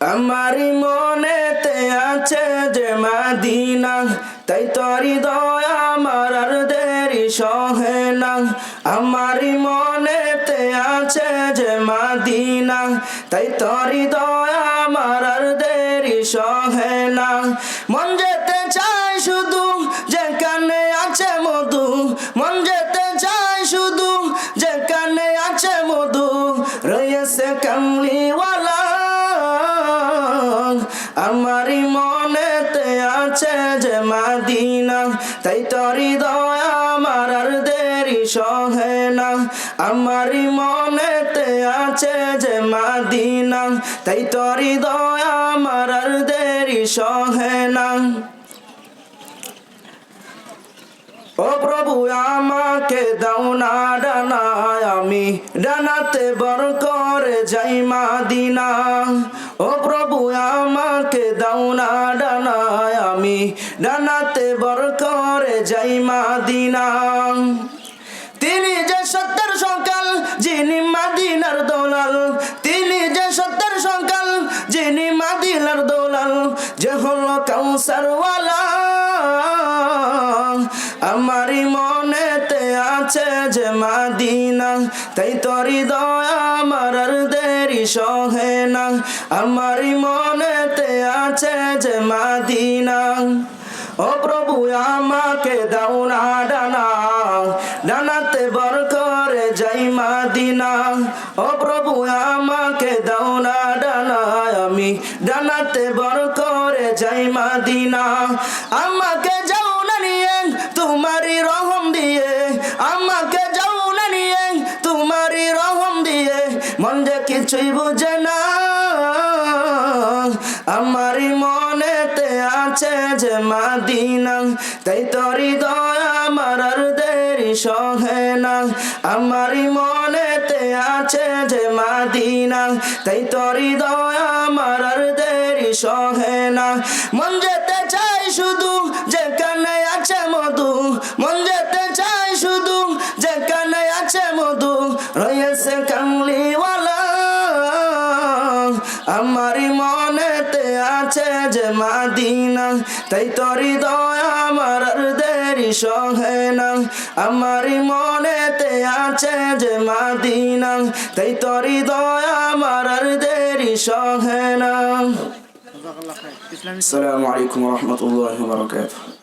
আমারি মনেতে আছে যে মাদিনা, তাই তরি দয়া আমার আর দেরি সহে না। আমারি মনেতে আছে যে মাদিনা, তাই তরি দয়া আমার আর দেরি সহে না। মন যেতে চায় শুধু যেখানে আছে মধু, মন যেতে চায় শুধু যেখানে আছে মধু, রয়েছে কামলিওয়ালা মাদিনা তাই তরি দয়া আমার আর দেরি সহে না। আমারই মনেতে আছে যে মাদিনা, তাই তরি দয়া আমার আর দেরি সহে না। ও প্রভু, আমাকে দাও না ডানায়, আমি ডানাতে বর করে যাই মাদিনা। ও প্রভু, আমাকে দাও না ডানায় আমি ডানাতে বর করে যাই মাদিনা। তিনি যে সত্যের সকাল, যিনি মাদিনার দোলাল। তিনি যে সত্যের সকাল, যিনি মাদিনার দোলাল। যে হলো কাউসারওয়ালা। আমারই মনেতে আছে যে মাদিনা। তাই তরি দয়া আমার দেরি সহে না। আমারই মনেতে আছে যে মাদিনা। ও প্রভু, আমাকে দাও না ডানা। ডানাতে বর করে যাই মাদিনা। ও প্রভু, আমাকে দাও না ডানা। আমি ডানাতে বর করে যাই মাদিনা। আমাকে যাও না নিয়ে তোমারই রহম দিয়ে। আমাকে যাও না নিয়ে তোমারই রহম দিয়ে। মন যে কিছুই বুঝে না। আমারই মনেতে আছে যে মাদিনা। তাই তরি দয়া আমার দেরি সহে না। আমার মনেতে আছে যে মাদিনা। তাই তরি দয়া আমার দেরি সহে না। মন যেতে আমারই মনেতে আছে যে মাদিনা তাই তরি দয়া আমার দেরি সহে না। আমারই মনেতে আছে যে মাদিনা তাই তরি দয়া আমার দেরি সহে না। আলাইকুম রহমতুল্লাহ বারকাতুহ।